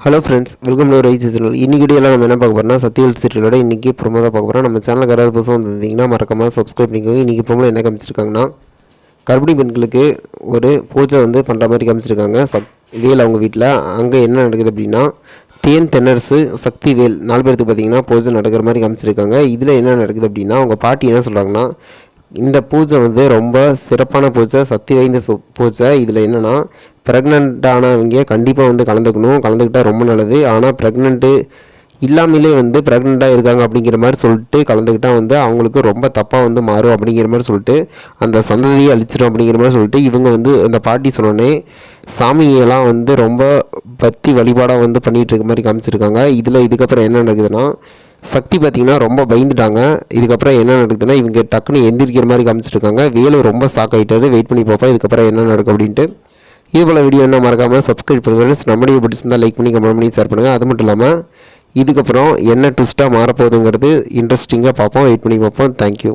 Hello friends welcome to Rise channel இன்னைக்கு வீடியோவில் நம்ம என்ன பார்க்க போறோம்னா சத்யவல் சீரியலோட இன்றைக்கி ப்ரோமோ தான் பார்க்க போகிறோம் நம்ம சேனலுக்கு யாராவது புதுசாக வந்திருந்தீங்கன்னா மறக்காமல் சப்ஸ்கிரைப் பண்ணிக்கோங்க. இன்றைக்கி ப்ரோமோ என்ன காமிச்சிருக்காங்கன்னா கர்ப்பிணி பெண்களுக்கு ஒரு பூஜை வந்து பண்ணுற மாதிரி காமிச்சிருக்காங்க. சக் வேல் அவங்க வீட்டில் அங்கே என்ன நடக்குது அப்படின்னா தேன் தென்னரசு சக்தி வேல் நாலு பேருக்கு பார்த்தீங்கன்னா பூஜை நடக்கிற மாதிரி காமிச்சிருக்காங்க. இதில் என்ன நடக்குது அப்படின்னா அவங்க பாட்டி என்ன சொல்கிறாங்கன்னா இந்த பூஜை வந்து ரொம்ப சிறப்பான பூஜை சக்தி வாய்ந்த பூஜை. இதில் என்னென்னா ப்ரெக்னென்ட்டானவங்க கண்டிப்பாக வந்து கலந்துக்கணும். கலந்துக்கிட்டால் ரொம்ப நல்லது. ஆனால் ப்ரெக்னென்ட்டு இல்லாமலே வந்து ப்ரெக்னெண்ட்டாக இருக்காங்க அப்படிங்கிற மாதிரி சொல்லிட்டு கலந்துக்கிட்டால் வந்து அவங்களுக்கு ரொம்ப தப்பாக வந்து மாறும் அப்படிங்கிற மாதிரி சொல்லிட்டு அந்த சந்ததியை அழிச்சிடும் அப்படிங்கிற மாதிரி சொல்லிட்டு இவங்க வந்து அந்த பாட்டி சொன்னோன்னே சாமியெல்லாம் வந்து ரொம்ப பக்தி வழிபாடாக வந்து பண்ணிகிட்டு இருக்க மாதிரி காமிச்சிருக்காங்க. இதில் இதுக்கப்புறம் என்ன நடக்குதுன்னா சக்தி பார்த்திங்கன்னா ரொம்ப பயந்துட்டாங்க. இதுக்கப்புறம் என்ன நடக்குதுன்னா இவங்க டக்குன்னு எந்திரிக்கிற மாதிரி காமிச்சிருக்காங்க. வேலு ரொம்ப ஷாக் ஆகிட்டாரு வெயிட் பண்ணி பார்ப்போம் இதுக்கப்புறம் என்ன நடக்கும் அப்படின்ட்டு. இது போல் வீடியோ என்ன மறக்காமல் சப்ஸ்கிரைப் பண்ணுங்கள் நம்ம வீடியோ லைக் பண்ணி கமெண்ட் பண்ணி ஷேர் பண்ணுங்கள் அது மட்டும் இல்லாமல் இதுக்கப்புறம் என்ன ட்விஸ்ட்டாக மாறப்போகுதுங்கிறது இன்ட்ரெஸ்டிங்காக பார்ப்போம். வெயிட் பண்ணி பார்ப்போம். தேங்க்யூ